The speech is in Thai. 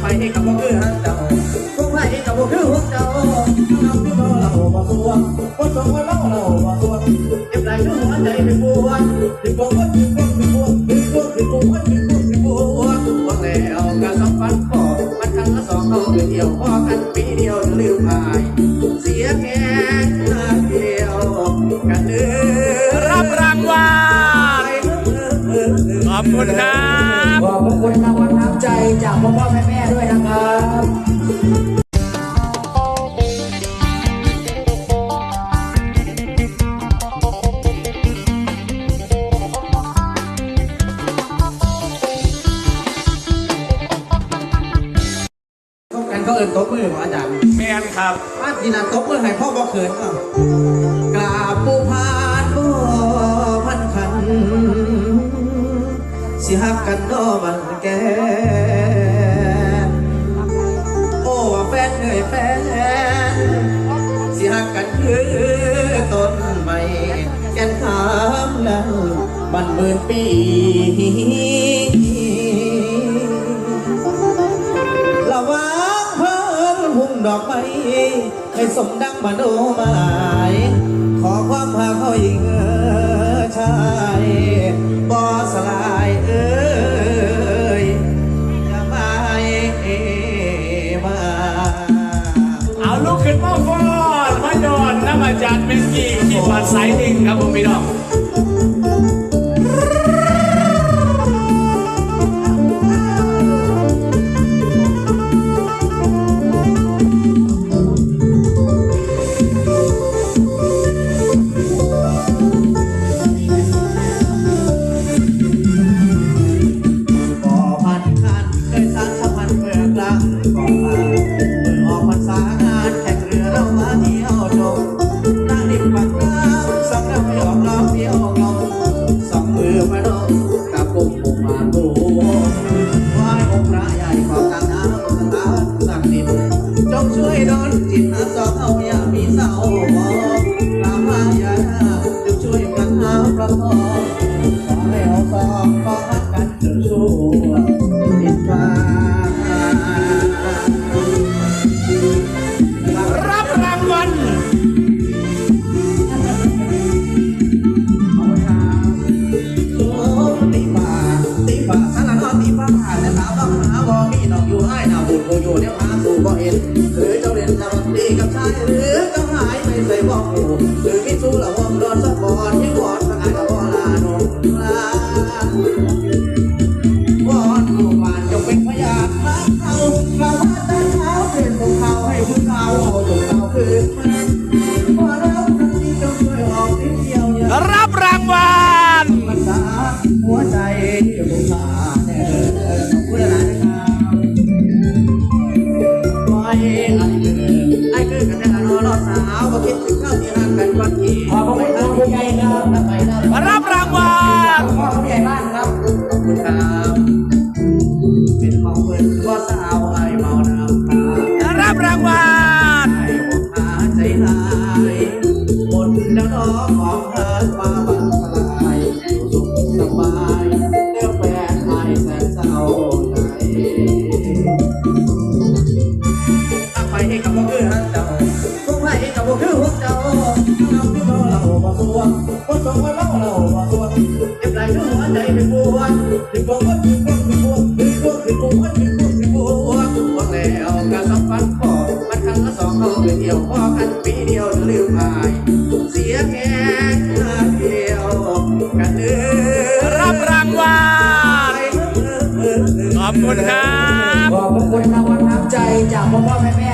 ไปกับบ่คือฮักเจ้าพวกไปกับบ่คือพวกเจ้าเราคือบ่เราบ่สวงบ่สวงบ่เราเราบ่สวเจ็บไหลทุกหัวใจเป็นปวดถึงบ่ว่าถึงบ่ถึงปวดถึงปวดถึงปวดถึงปวดถึงปวดปวดแล้วก็สองพันพอมันทั้งละสองเอาเดียวพอกันปีเดียวลืมหายเสียแค่เดียวกันเด้อรับรางวัลขอบคุณครับ ขอบคุณรางวัลน้ำใจจากพ่อพ่อแม่แม่ด้วยนะครับกันก็เอินตบมือของอาจารย์แมนครับมาทีนั้นตบมือให้พ่อบอกเขินอะ หักกันดอมันแก โอ้ว่าแฟนเอ่ยแฟน สิหักกันคือต้นไม้แก่นขามแล้วมันหมื่นปีระวังเพิ่มหุ่งดอกไม้ให้สมดังมโนหมาย ขอความหาเขาอีก อาจารย์เป็นกี่ที่ปัดสายดิ่งครับผมพี่น้องายหรือเจ้าหายไปใส่บ่หูหรือมิสู้ละวงโดนสักอนที่วอนสกายกับบ่ลาโนลาวอนลูกบ้านจงเป็นพยานรักเขาเราว่าแต่เช้าเป็นของเขาให้ผู้เขาเอาจงเขาคืนมันพอแล้วทันทีจงช่วยออกทิ้งเดียวอย่ารับรางวัลมันสาหัวใจผู้ขาแน่ขอบคุณหลายนะ คุณครับเป็นของเพื่อนว่าสาวไอ้เมาน้ำตารับรางวัลไอ้อกหาใจหายหมดแล้วน้องของเธอมาบันสลายอยู่สุขสบายเลือกแฟนไอ้แสนเศร้าใจถ้าไปกับบ่คือฮักเจ้าพวกไปกับบ่คือพวกเจ้าเราคือบ่เราบ่สวงบ่สวงบ่เร ยวพอกันปีเดียวลืมหายเสียแค่เดียวกันเด้อรับรางวัลขอบคุณครับขอบคุณรางวัลน้ำใจจากพ่อพ่อแม่แม่